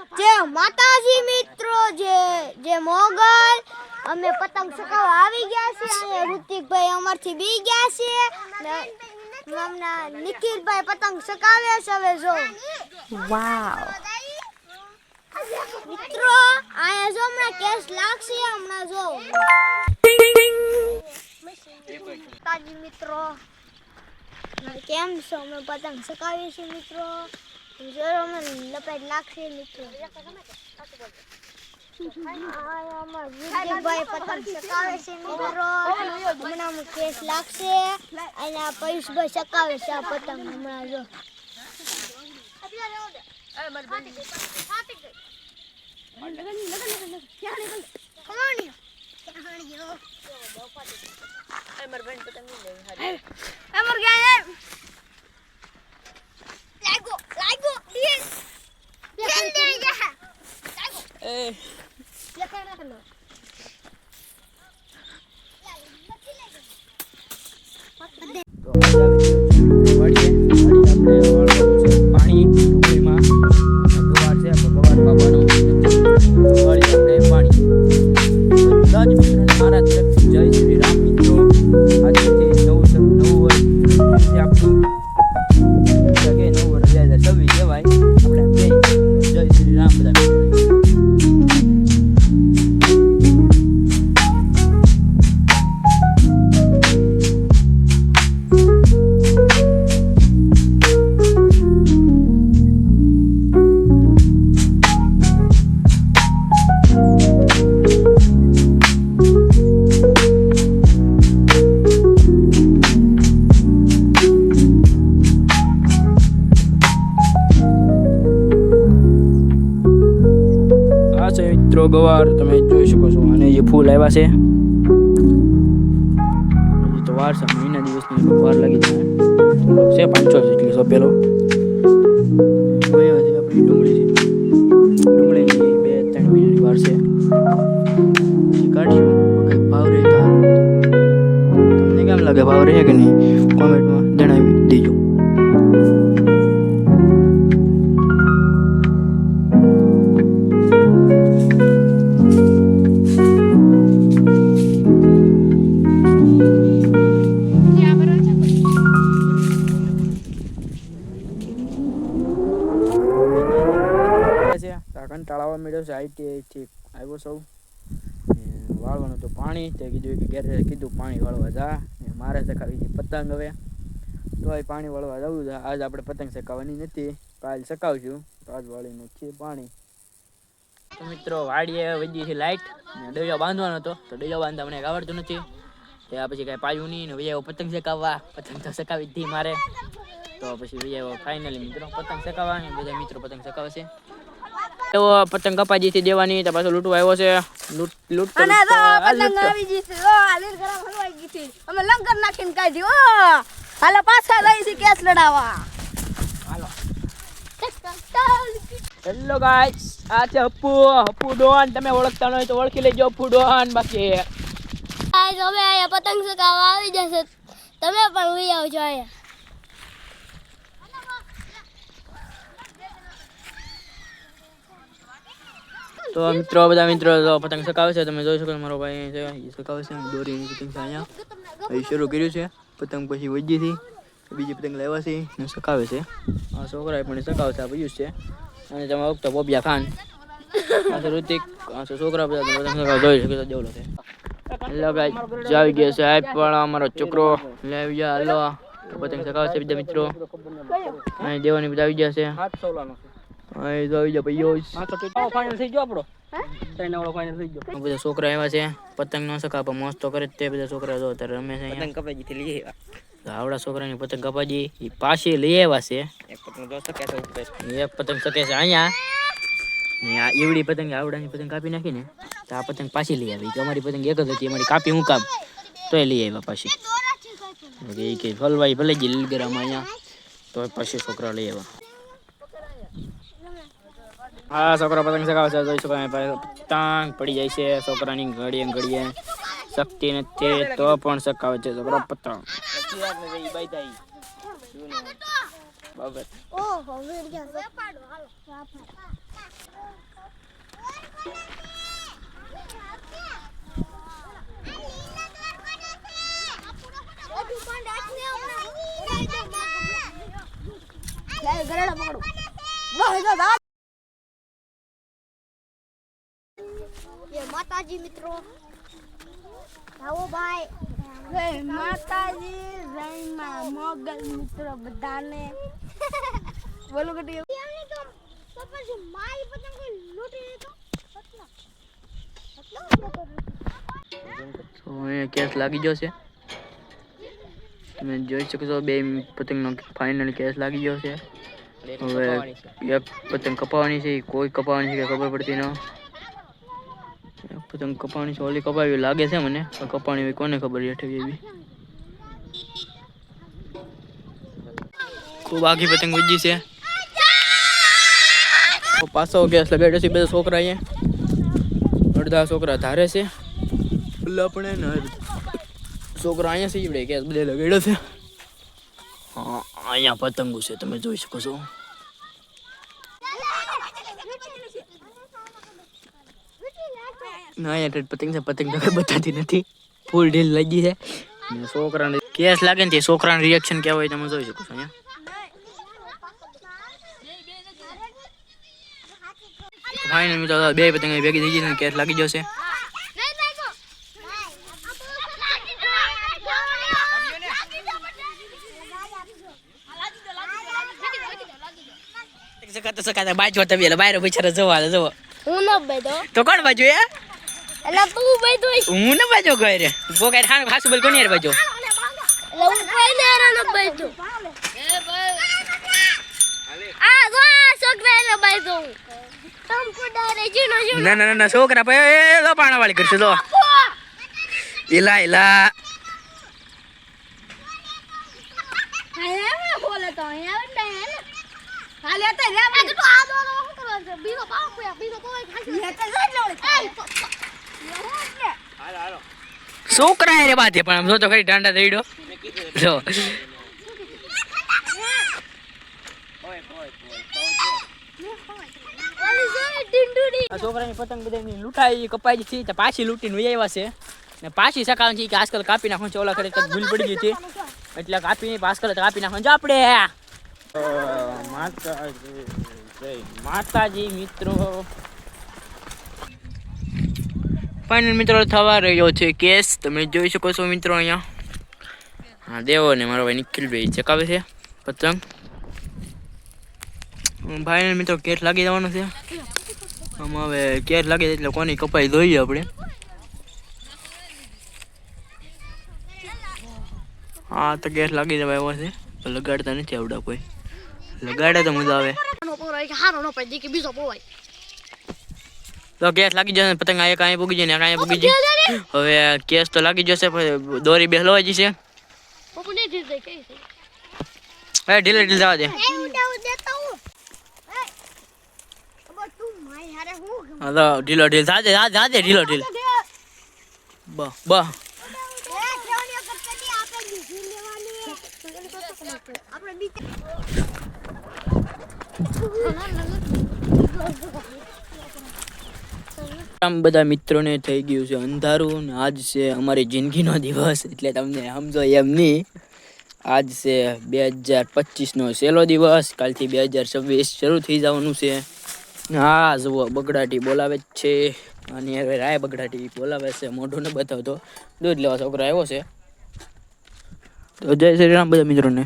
જે માતાજી મિત્રો જે જે મોગલ અમે પતંગ ચકાવવા આવી ગયા છે અને ઋતિકભાઈ અમારથી બી ગયા છે. ને નિખિલભાઈ પતંગ ચકાવે છે હવે જો. વાવ. મિત્રો આયા જો હમણાં કેસ લાગશે હમણાં જો. માતાજી મિત્રો કેમ છો? અમે પતંગ ચકાવીએ છીએ મિત્રો. જો અમે લપેટ લાગશે મિત્રો પતંગ કેસ લાગશે અને આ પયુષભાઈ ચકાવે છે આ પતંગ હમણાં જો અમર ગયા લાગો લાગો ડીએન ડીએન દે જા લાગો એ તો આ છે, મિત્રો, ગવાર. તમે જોઈ શકો છો, અને જે ફૂલ આવ્યા છે. હજી તો વાર છે મહિના દિવસની તો વાર લાગી જાય. થોડોક છે, પાંચસો જેટલી સોંપેલો હવે હજી આપણી ડુંગળી છે. ડુંગળીની બે ત્રણ મહિનાની વાર છે. પછી કાઢશું કંઈક ભાવ રહે તો સારું. તમને કેમ લાગે, ભાવ રહે કે નહીં? કોમેન્ટમાં છે આવ્યો સૌ વાળવાનું તો પાણી, તે કીધું કે ઘેરે, કીધું પાણી વાળવા જા. ને મારે ચકાવી હતી પતંગ હવે. તો એ પાણી વાળવા જવું છે. આજ આપણે પતંગ ચકાવવાની નથી. કાલ ચકાવશું તો આજ વાળીને છે પાણી. તો મિત્રો, વાડીએ વધી છે લાઇટ ને દરિયો બાંધવાનો હતો. તો દરિયો બાંધતા મને આવડતું નથી. ત્યાં પછી કાંઈ પાયું નહીં ને વૈયા પતંગ ચકાવવા પતંગ તો ચકાવી દીધી મારે. તો પછી વૈયા ફાઇનલી મિત્રો, પતંગ ચકાવવા બધા મિત્રો પતંગ ચકાવે છે એવો પતંગ કપાજીથી દેવાની તો પાછો લૂંટવા આવ્યો છે. લૂંટ લૂંટ અને તો પતંગ આવી ગઈ છે ઓ આલીર ગરમ હલવાઈ ગઈ છે અમે લંગર નાખીને કાઢી ઓ હાલો પાછા લઈ છે કેસ લડાવા હાલો. હેલો ગાઈસ આ છે અપુ અપુ ડોન તમે ઓળખતા ન હોય તો ઓળખી લેજો અપુ ડોન બાકી. ગાઈસ હવે આયા પતંગ સકાવા આવી જશે. તમે પણ ઉઈ આવજો આયા તો મિત્રો, બધા મિત્રો પતંગ સકાવે છે. તમે જોઈ શકો મારો ભાઈ છે, એ ચકાવે છે. દોરીની પતંગ છે અહીંયા. અહીં શરૂ કર્યું છે. પતંગ પછી વજીથી બીજી પતંગ લાવ્યા છે. ને સકાવે છે. આ છોકરાએ પણ સકાવે છે આ બીજું છે. અને તમે વખતે બોબિયા ખાન. આ ઋતિક, આ છોકરા બધા. પતંગ ચકાવે જોઈ શકો દેવલો છે. હેલો ગાઈસ જાવી ગયા આ પણ અમારો છોકરો. લેવી ગયા, હલો. પતંગ સકાવે છે, બીજા મિત્રો. અહીં દેવાની બધા આવી ગયા છે. અહીં તો ભાઈઓ હા તો ફાઇનલ થઈ ગયો આપણો? ત્રણ ફાઇનલ થઈ ગયો. બધા છોકરા એવા છે. પતંગ નો સકા પણ મોજ તો કરે તે બધા છોકરા જો અત્યારે રમે છે પતંગ કપાઈ થી લઈ આવ્યા. આવડા છોકરાની પતંગ કપાજી એ પાછી લઈ આવ્યા છે. એક પતંગ જો શકે છે ઉપર એક પતંગ શકે છે અહીંયા. ને આ ઈવડી પતંગ આવડાની પતંગ કાપી નાખી ને તો આ પતંગ પાછી લઈ આવી. કે અમારી પતંગ એક જ હતી અમારી કાપી હું કાપ? તોય લઈ આવ્યા પાછી. ફલવાઈ એ કે ભલે ગઈ લીલગરામાં અહીંયા તો પછી છોકરા લઈ આવ્યા. હા, છોકરા પતંગ ચગાવે છે જોઈ શકો પતંગ પડી જાય છે, છોકરાની ઘડીએ ઘડીએ. શક્તિ નથી, તો પણ ચગાવે છે, છોકરા પતંગ. ગરડા માતાજી મિત્રો. આવો ભાઈ. જય માતાજી જય માં મોગલ મિત્રો બધાને. બોલો કે એમની તો તો પછી મારી પતંગ કોઈ લૂંટી એટલો તો? અહીંયા કેસ લાગી ગયો છે. તમે જોઈ શકો છો બે પતંગનો ફાઇનલ કેસ લાગી ગયો છે. હવે એક પતંગ કપાવવાની છે કોઈ કપાવવાની છે કે ખબર પડતી ન. પતંગ કપાણી છે, ઓલી કપાવી લાગે છે મને, પણ કપાણી કોને ખબર હેઠવી એવી ખૂબ આખી પતંગ ઉજી છે. પાછો ગેસ લગાડ્યો છે બધા છોકરા અહીંયા. અડધા છોકરા ધારે છે. એટલે આપણે ને છોકરા અહીંયા સીવડે ગેસ બધે લગાડ્યો છે. હા, અહીંયા પતંગો છે, તમે જોઈ શકો છો ના અહીંયા પતંગ છે પતંગ તો બતાતી નથી. ફૂલ ઢીલ લાગી છે. છોકરાને કેસ લાગે ને તે છોકરાનું રિએક્શન કેવું હોય તમે જોઈ શકો છો અહીંયા. ફાઇનલ મિત્રો બે પતંગ ભેગી થઈ જશે કેસ લાગી જશે સકાતા સકાતા બાજુ તમે એટલે બાયરો બિચારા જોવા જવો હું? ન બેઠો તો કોણ બાજુ એ એટલે તું બેઠો હું ને બજો ગઈ રે બો કઈ ખાણ ખાસું બોલ કોની યાર બજો? એટલે હું કઈ ને ન બજો. આ જો આ છોકરા એને બજો. તમ કુડારે જીનો જીનો. ના ના ના, ના છોકરા પે એ લો પાણા વાળી કરશે લો ઇલા ઇલા હાલે બોલે તો હે ને હાલે. તો રે આ તો આ દો કરો છે? બીજો પાપ બીજો કોઈ ખાસી એ તો લે છોકરા રે બાધે પણ આમ જો તો ખરી ડાંડા દઈડો. જો. જો છોકરાની પતંગ બધાની લૂંટાઈ કપાઈ છે તો પાછી લૂંટીને વહી આવ્યા છે. ને પાછી સકાળ છે કે આજકાલ કાપી નાખો ચોલા કરે તો ભૂલ પડી ગઈ હતી. એટલે કાપી આજકાલ કાપી નાખો જો આપણે માતાજી માતાજી મિત્રો. ફાઇનલ મિત્રો થવા રહ્યો છે કેસ. તમે જોઈ શકો છો મિત્રો અહીંયા. હા, દેવો ને મારો ભાઈ નિખિલભાઈ ચકાવે છે પતંગ. ફાઇનલ મિત્રો, કેસ લાગી જવાનો છે. આમાં હવે કેસ લાગે એટલે કોની કપાઈ જોઈએ આપણે. હા, તો ગેસ લાગી જવા એવો છે. લગાડતા નથી આવડા કોઈ. લગાડે તો મજા આવે નો પોરાય કે હારો નો પડી કે બીજો પોવાય તો ગેસ લાગી જશે પતંગ આ એક અહીંયા પૂગી જાય ને એક અહીંયા પૂગી જાય હવે કેસ તો લાગી જશે પણ દોરી બેસલવાઈ જશે પપ્પુ ને દીધે કે છે હવે ઢીલે ઢીલે જવા દે એ ઉડા દેતા હું એ અબ તું માય હારે હું હા તો ઢીલો ઢીલ સાજે સાજે સાજે ઢીલો ઢીલ બ બ એ કેવની કરતી આપણે બીજી લેવાની આપણે બીજા આમ બધા મિત્રોને થઈ ગયું છે અંધારું ને આજ છે અમારી જિંદગીનો દિવસ, એટલે તમને સમજો એમ નહીં. આજ છે બે હજાર પચીસનો છેલ્લો દિવસ, કાલથી બે હજાર છવ્વીસ શરૂ થઈ જવાનું છે. હા જુઓ, બગડાટી બોલાવે જ છે. અને હવે રાય બગડાટી બોલાવે છે, મોઢું ને બતાવતો. દૂધ લેવા છોકરો આવ્યો છે. તો જય શ્રી રામ બધા મિત્રોને.